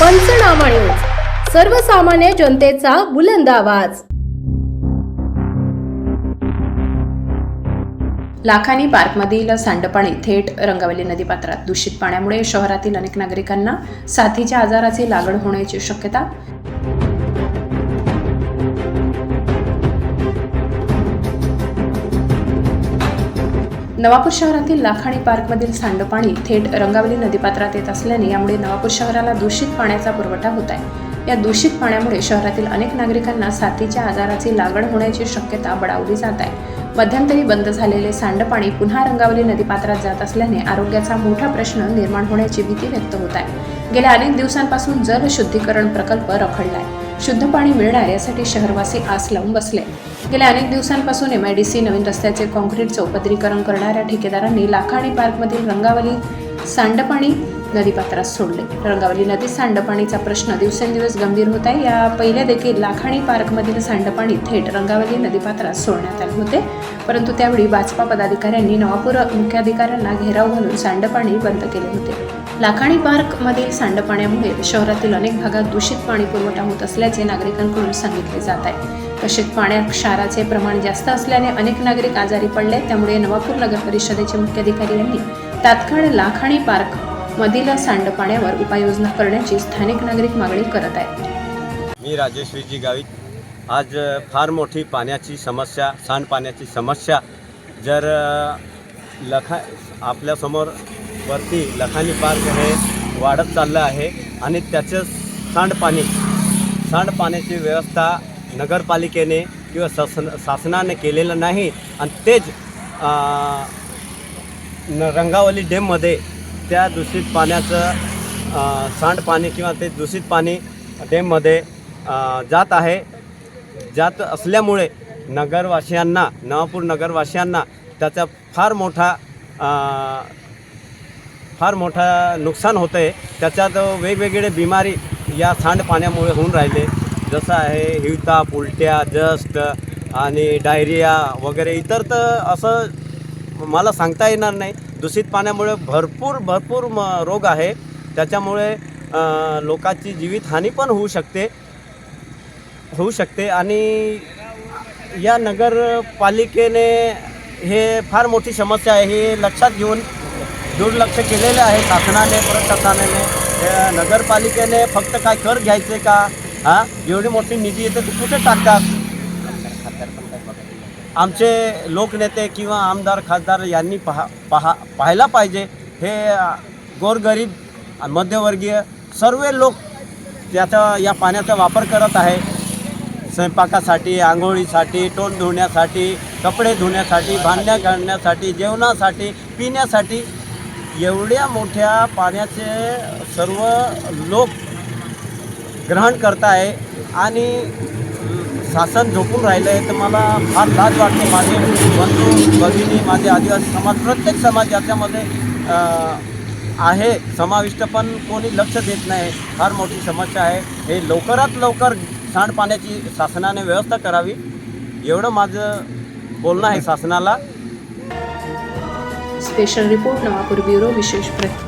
पंचनामा न्यूज. सर्वसामान्य जनतेचा बुलंद आवाज. लाखानी पार्कमधील सांडपाणी थेट रंगावली नदीपात्रात. दूषित पाण्यामुळे शहरातील अनेक नागरिकांना साथीच्या आजाराची लागण होण्याची शक्यता नवापूर शहरातील लाखाणी पार्कमधील सांडपाणी थेट रंगावली नदीपात्रात येत असल्याने यामुळे नवापूर शहराला दूषित पाण्याचा पुरवठा होत आहे. या दूषित पाण्यामुळे शहरातील अनेक नागरिकांना साथीच्या आजाराची लागण होण्याची शक्यता बळावली जात आहे. मध्यंतरी बंद झालेले सांडपाणी पुन्हा रंगावली नदीपात्रात जात असल्याने आरोग्याचा मोठा प्रश्न निर्माण होण्याची भीती व्यक्त होत आहे. गेल्या अनेक दिवसांपासून जल शुद्धीकरण प्रकल्प आहे. शुद्ध पाणी मिळणार यासाठी शहरवासी आस लावून बसले. गेल्या अनेक दिवसांपासून एमआयडीसी नवीन रस्त्याचे कॉन्क्रीट चौपदरीकरण करणाऱ्या ठेकेदारांनी लाखाणी पार्कमधील रंगावली सांडपाणी नदीपात्रात सोडले. रंगावली नदीत सांडपाणीचा प्रश्न दिवसेंदिवस गंभीर होत आहे. या पहिल्या देखील लाखाणी पार्कमधील सांडपाणी थेट रंगावली नदीपात्रात सोडण्यात आले होते. परंतु त्यावेळी भाजपा पदाधिकाऱ्यांनी नवापूर मुख्याधिकाऱ्यांना घेराव घालून सांडपाणी बंद केले होते. लाखाणी पार्कमधील सांडपाण्यामुळे शहरातील अनेक भागात दूषित पाणी पुरवठा होत असल्याचे नागरिकांकडून सांगितले जात आहे. तसेच पाण्यात क्षाराचे प्रमाण जास्त असल्याने अनेक नागरिक आजारी पडले त्यामुळे नवापूर नगर परिषदेचे मुख्याधिकारी यांनी तात्काळ लाखाणी पार्क मधील सांडपाण्यावर उपाययोजना करण्याची स्थानिक नागरिक मागणी करत आहेत. मी राजेश्वरीजी गावित. आज फार मोठी पाण्याची समस्या सांडपाण्याची समस्या जर लखा आपल्यासमोर वरती लखानी पार्क हे वाढत चाललं आहे आणि त्याचं सांडपाणी सांडपाण्याची व्यवस्था नगरपालिकेने किंवा शासन शासनाने केलेलं नाही. आणि तेच न रंगावली डेममध्ये त्या दूषित पाण्याचं सांडपाणी किंवा ते दूषित पाणी डेममध्ये जात आहे. जात असल्यामुळे नगरवासियांना नवापूर नगरवासियांना त्याचा फार मोठा फार मोठा नुकसान होतं आहे त्याच्यात वेगवेगळे बिमारी या सांडपाण्यामुळे होऊन राहिले. जसं आहे हिवताप उलट्या जस्ट आणि डायरिया वगैरे. इतर तर असं मला सांगता येणार नाही. दूषित पाण्यामुळे भरपूर भरपूर म रोग आहे. त्याच्यामुळे लोकांची जीवितहानी पण होऊ शकते. होऊ शकते. आणि या नगरपालिकेने हे फार मोठी समस्या आहे. हे लक्षात घेऊन दुर्लक्ष केलेले आहे शासनाने प्रशासनाने नगरपालिकेने फक्त काय कर घ्यायचे का? हां? एवढी मोठी निधी येते ते कुठे टाकतात? आमचे लोकनेते किंवा आमदार खासदार यांनी पहा पहा पाहायला पाहिजे. हे गोरगरीब मध्यवर्गीय सर्व लोक त्याचा या पाण्याचा वापर करत आहे. स्वयंपाकासाठी आंघोळीसाठी तोंड धुण्यासाठी कपडे धुण्यासाठी भांड्या घालण्यासाठी जेवणासाठी पिण्यासाठी एवढ्या मोठ्या पाण्याचे सर्व लोक ग्रहण करत आहे आणि शासन झोपून राहिलं आहे तर मला फार लाज वाटते. माझे बंधू भगिनी माझे आदिवासी समाज प्रत्येक समाज याच्यामध्ये आहे समाविष्ट पण कोणी लक्ष देत नाही. फार मोठी समस्या आहे. हे लवकरात लवकर सांडपाण्याची शासनाने व्यवस्था करावी. एवढं माझं बोलणं आहे शासनाला. स्पेशल रिपोर्ट नवापूर ब्युरो विशेष प्रति